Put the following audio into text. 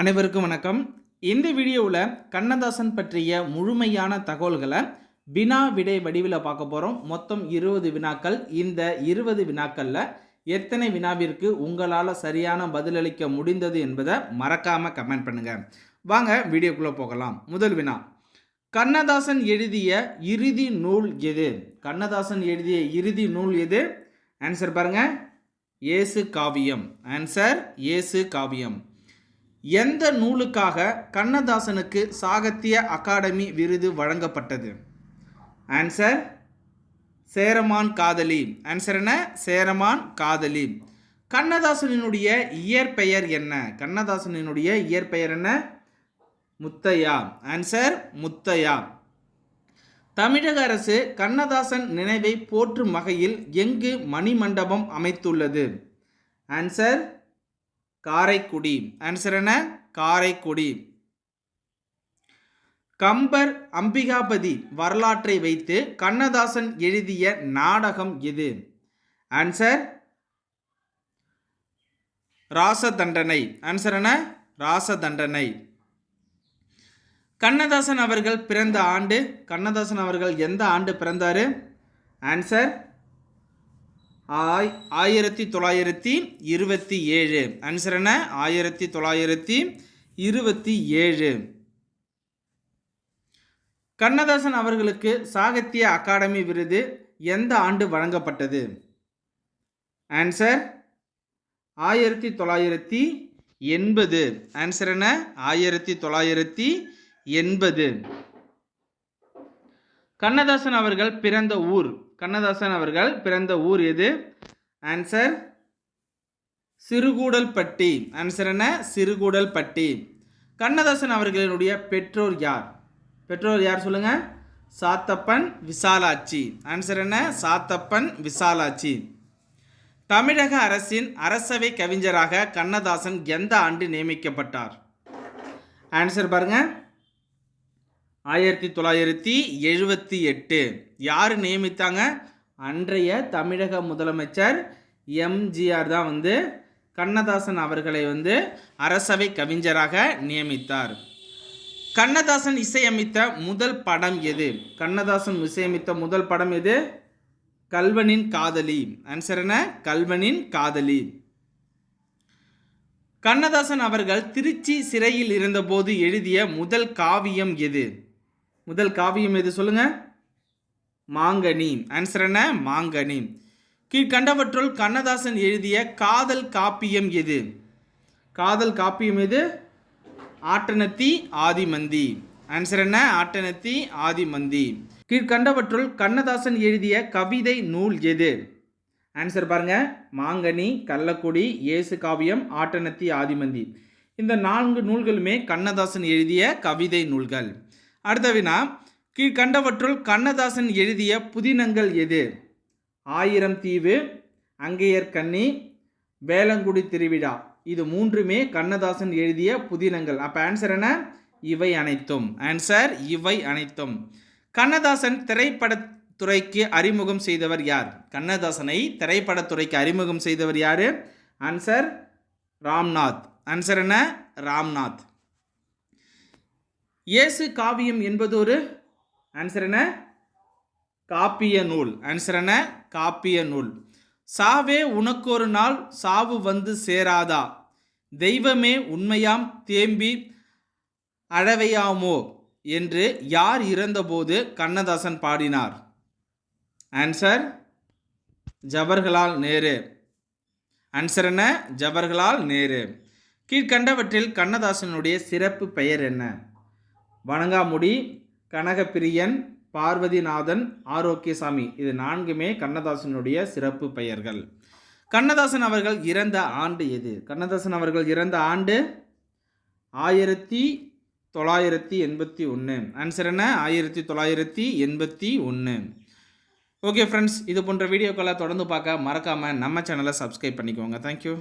அனைவருக்கும் வணக்கம். இந்த வீடியோவில் கண்ணதாசன் பற்றிய முழுமையான தகவல்களை வினா விடை வடிவில் பார்க்க போகிறோம் மொத்தம் இருபது வினாக்கள். இந்த இருபது வினாக்களில் எத்தனை வினாவிற்கு உங்களால் சரியான பதிலளிக்க முடிந்தது என்பதை மறக்காமல் கமெண்ட் பண்ணுங்கள் வாங்க வீடியோக்குள்ளே போகலாம். முதல் வினா. கண்ணதாசன் எழுதிய இறுதி நூல் எது? கண்ணதாசன் எழுதிய இறுதி நூல் எது? ஆன்சர் பாருங்கள் இயேசு காவியம். ஆன்சர் இயேசு காவியம். எந்த நூலுக்காக கண்ணதாசனுக்கு சாகித்ய அகாடமி விருது வழங்கப்பட்டது? ஆன்சர் சேரமான் காதலி. ஆன்சர் என்ன? சேரமான் காதலி. கண்ணதாசனினுடைய இயற்பெயர் என்ன? கண்ணதாசனினுடைய இயற்பெயர் என்ன? முத்தையா. ஆன்சர் முத்தையா. தமிழக அரசு கண்ணதாசன் நினைவை போற்றும் வகையில் எங்கு மணிமண்டபம் அமைத்துள்ளது? ஆன்சர் காரைக்குடி. ஆன்சர் என்ன? காரைக்குடி. கம்பர் அம்பிகாபதி வரலாற்றை வைத்து கண்ணதாசன் எழுதிய நாடகம் எது? ஆன்சர் ராசதண்டனை. ஆன்சர் என்ன? ராசதண்டனை. கண்ணதாசன் அவர்கள் பிறந்த ஆண்டு கண்ணதாசன் அவர்கள் எந்த ஆண்டு பிறந்தாரு? ஆன்சர் ஆய் ஆயிரத்தி தொள்ளாயிரத்தி இருபத்தி ஏழு. ஆன்சர் என்ன? ஆயிரத்தி தொள்ளாயிரத்தி இருபத்தி ஏழு. கண்ணதாசன் அவர்களுக்கு சாகித்ய அகாடமி விருது எந்த ஆண்டு வழங்கப்பட்டது? ஆன்சர் ஆயிரத்தி தொள்ளாயிரத்தி எண்பது. ஆன்சர் என்ன? ஆயிரத்தி தொள்ளாயிரத்தி எண்பது. கண்ணதாசன் அவர்கள் பிறந்த ஊர் கண்ணதாசன் அவர்கள் பிறந்த ஊர் எது? ஆன்சர் சிறுகூடல்பட்டி. ஆன்சர் என்ன? சிறுகூடல்பட்டி. கண்ணதாசன் அவர்களினுடைய பெற்றோர் யார்? பெற்றோர் யார் சொல்லுங்க? சாத்தப்பன் விசாலாட்சி. ஆன்சர் என்ன? சாத்தப்பன் விசாலாட்சி. தமிழக அரசின் அரசவை கவிஞராக கண்ணதாசன் எந்த ஆண்டு நியமிக்கப்பட்டார்? ஆன்சர் பாருங்கள் ஆயிரத்தி தொள்ளாயிரத்தி எழுபத்தி எட்டு. யார் நியமித்தாங்க? அன்றைய தமிழக முதலமைச்சர் எம்ஜிஆர் தான் வந்து கண்ணதாசன் அவர்களை வந்து அரசவை கவிஞராக நியமித்தார். கண்ணதாசன் இசையமைத்த முதல் படம் எது? கண்ணதாசன் இசையமைத்த முதல் படம் எது? கல்வனின் காதலி. ஆன்சர் என்ன? கல்வனின் காதலி. கண்ணதாசன் அவர்கள் திருச்சி சிறையில் இருந்தபோது எழுதிய முதல் காவியம் எது? முதல் காவியம் எது சொல்லுங்க? மாங்கனி ஆன்சர் என்ன? மாங்கனி கீழ்கண்டவற்றுள் கண்ணதாசன் எழுதிய காதல் காப்பியம் எது? காதல் காப்பியம் எது? ஆட்டனத்தி ஆதிமந்தி. ஆன்சர் என்ன? ஆட்டனத்தி ஆதிமந்தி. கீழ்கண்டவற்றுள் கண்ணதாசன் எழுதிய கவிதை நூல் எது? ஆன்சர் பாருங்க. மாங்கனி கள்ளக்குடி இயேசு காவியம் ஆட்டனத்தி ஆதிமந்தி. இந்த நான்கு நூல்களுமே கண்ணதாசன் எழுதிய கவிதை நூல்கள். அடுத்த வினா கீழ்கண்டவற்றுள் கண்ணதாசன் எழுதிய புதினங்கள் எது? ஆயிரம் தீவு அங்கையர் கன்னி வேளங்குடி திருவிழா. இது மூன்றுமே கண்ணதாசன் எழுதிய புதினங்கள். அப்போ ஆன்சர் என்ன? இவை அனைத்தும். ஆன்சர் இவை அனைத்தும். கண்ணதாசன் திரைப்படத்துறைக்கு அறிமுகம் செய்தவர் யார்? கண்ணதாசனை திரைப்படத்துறைக்கு அறிமுகம் செய்தவர் யார்? ஆன்சர் ராம்நாத். ஆன்சர் என்ன? ராம்நாத். இயேசு காவியம் என்பது ஒரு ஆன்சர் என்ன? காப்பிய நூல். ஆன்சர் என்ன? காப்பிய நூல். சாவே உனக்கொரு நாள் சாவு வந்து சேராதா? தெய்வமே உண்மையாம் தேம்பி அழவையாமோ? என்று யார் இறந்தபோது கண்ணதாசன் பாடினார்? ஆன்சர் ஜவஹர்லால் நேரு. ஆன்சர் என்ன? ஜவஹர்லால் நேரு. கீழ்கண்டவற்றில் கண்ணதாசனுடைய சிறப்பு பெயர் என்ன? வணங்காமுடி கனகப்பிரியன் பார்வதிநாதன் ஆரோக்கியசாமி. இது நான்குமே கண்ணதாசனுடைய சிறப்பு பெயர்கள். கண்ணதாசன் அவர்கள் இறந்த ஆண்டு எது? கண்ணதாசன் அவர்கள் இறந்த ஆண்டு ஆயிரத்தி தொள்ளாயிரத்தி எண்பத்தி ஒன்று ஆன்சர் என்ன? ஆயிரத்தி தொள்ளாயிரத்தி எண்பத்தி ஒன்று ஓகே ஃப்ரெண்ட்ஸ் இது போன்ற வீடியோக்களை தொடர்ந்து பார்க்க மறக்காமல் நம்ம சேனலை சப்ஸ்கிரைப் பண்ணிக்கோங்க. தேங்க்யூ